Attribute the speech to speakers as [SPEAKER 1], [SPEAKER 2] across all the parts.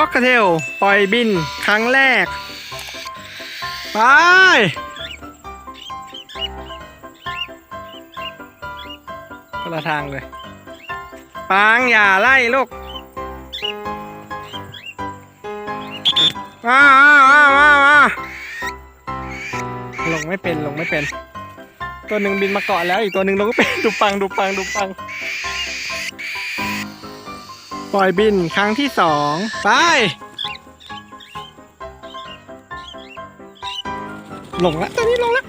[SPEAKER 1] อกเทลปล่อยบินครั้งแรก ไปคนละทางเลยปางอย่าไล่ลูกมามามามามาลงไม่เป็นลงไม่เป็น ตัวหนึ่งบินมาเกาะแล้วอีกตัวหนึ่งลงก็เป็นดูปังดูปังดูปัง ปล่อยบินครั้งที่สองไป ลงแล้วตัวนี้ลงแล้ว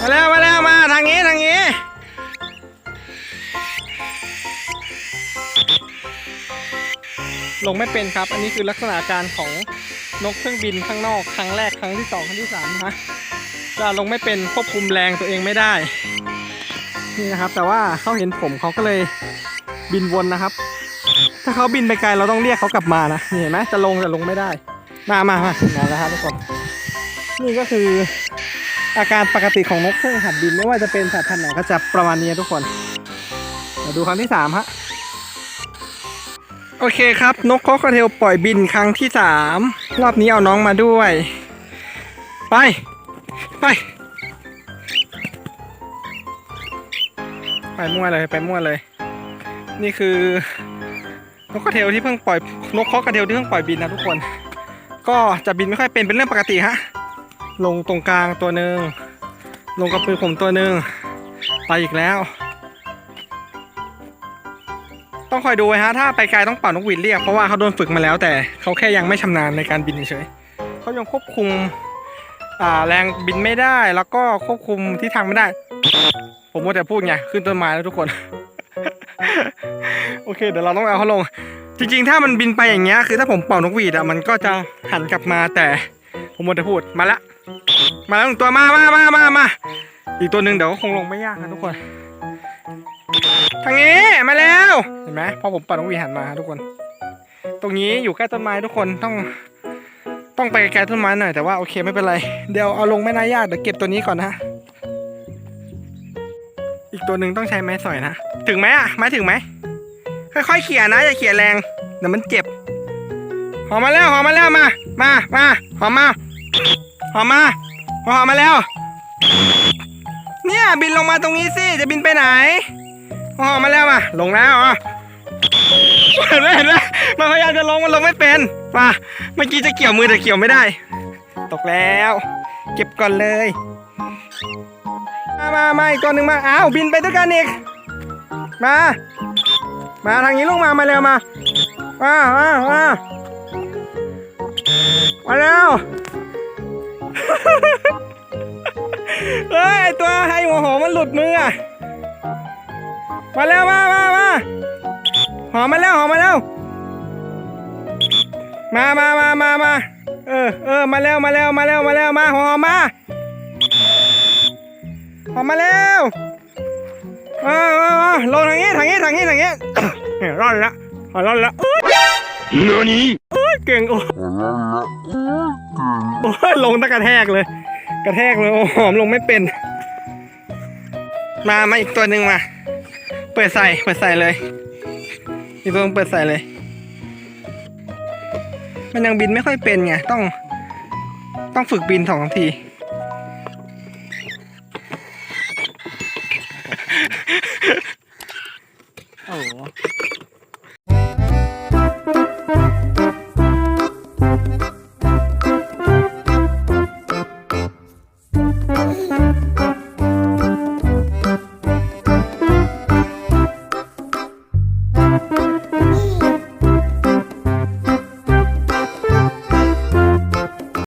[SPEAKER 1] มาแล้วมาแล้วมาทางนี้ทางนี้ลงไม่เป็นครับ อันนี้คือลักษณะการของนกเครื่องบินข้างนอกครั้งแรกครั้งที่สองครั้งที่สามนะจะลงไม่เป็นควบคุมแรงตัวเองไม่ได้ นี่นะครับ แต่ว่าเขาเห็นผมเขาก็เลยบินวนนะครับ ถ้าเขาบินไปไกลเราต้องเรียกเขากลับมานะเห็นไหมจะลงแต่ลงไม่ได้ มามามามาแล้วครับทุกคนนี่ก็คืออาการปกติของนกเครื่องหัดบินไม่ว่าจะเป็นสายพันธุ์ไหนก็จะประมาณนี้ทุกคนมาดูครั้งที่สามฮะโอเคครับ นกคอกเทลปล่อยบินครั้งที่สามรอบนี้เอาน้องมาด้วย ไป ไป ไปมั่วเลยไปมั่วเลย นี่คือนกคอกเทลที่เพิ่งปล่อยนกเคอกระเทลที่เพิ่งปล่อยบินนะทุกคน ก็จะบินไม่ค่อยเป็นเป็นเรื่องปกติฮะลงตรงกลางตัวหนึ่งลงกับปืนผมตัวหนึ่งไปอีกแล้ว ต้องคอยดูไว้ฮะถ้าไปไกลต้องเป่านกหวีดเรียกเพราะว่าเขาโดนฝึกมาแล้ว แต่เขาแค่ยังไม่ชำนาญในการบินเฉยเขายังควบคุมแรงบินไม่ได้แล้วก็ควบคุมทิศทางไม่ได้ ผมว่าแต่พูดไงขึ้นต้นไม้แล้วทุกคน โอเค เดี๋ยวเราต้องเอาเขาลง จริงๆ ถ้ามันบินไปอย่างเงี้ยคือถ้าผมเป่านกหวีดอะมันก็จะหันกลับมาแต่ผมหมดแต่พูดมาละ มาแล้วหนึ่งตัวมามามามามาอีกตัวหนึ่งเดี๋ยวก็คงลงไม่ยากนะทุกคน ทางนี้มาแล้วเห็นไหมพอผมเปัดนกหวีดหันมาทุกคน ตรงนี้อยู่ใกล้ต้นไม้ทุกคนต้องต้องไปไกลต้นไม้หน่อยแต่ว่าโอเคไม่เป็นไร เดี๋ยวเอาลงไม่น่ายากเดี๋ยวเก็บตัวนี้ก่อนนะ อีกตัวหนึ่งต้องใช้ไม้สอยนะ ถึงไหมอะไม้ถึงไหม ค่อยๆเขี่ยนะอย่าเขี่ยแรงเดี๋ยวมันเจ็บ หอมมาแล้วหอมมาแล้วมา มามาหอมมาหอมมาหอมมาแล้ว เนี่ยบินลงมาตรงนี้สิจะบินไปไหนหอมมาแล้วมาลงแล้วอะเห็นไหมเห็นไหมมันพยายามจะลงมันลงไม่เป็นมาเมื่อกี้จะเกี่ยวมือแต่เกี่ยวไม่ได้ ตกแล้ว เก็บก่อนเลย มามามาอีกตัวหนึ่งมาอ้าวบินไปด้วยกันอีก มา มาทางนี้ลูกมา มาเร็วมามามามามาเร็วเฮ้ยตัวไอ้หัวหอมมันหลุดมืออะมาเร็วมามามาหอมมาแล้วหอมมาแล้วมามามามามาเออเออมาแล้วมาแล้วมาแล้วมาแล้วมาหอมมา หอมมาแล้วมามามาลงทางนี้ทางนี้ทางนี้ทางนี้เนี่ยรอดละรอดละ
[SPEAKER 2] 何
[SPEAKER 1] เก่งโอ้โอ้ยลงตะกระแทกเลย กระแทกเลยโอ้หอมลงไม่เป็น มามาอีกตัวหนึ่งมา เปิดใส่เปิดใส่เลยอีกตัวหนึ่งเปิดใส่เลย มันยังบินไม่ค่อยเป็นไงต้อง ต้องฝึกบินสองที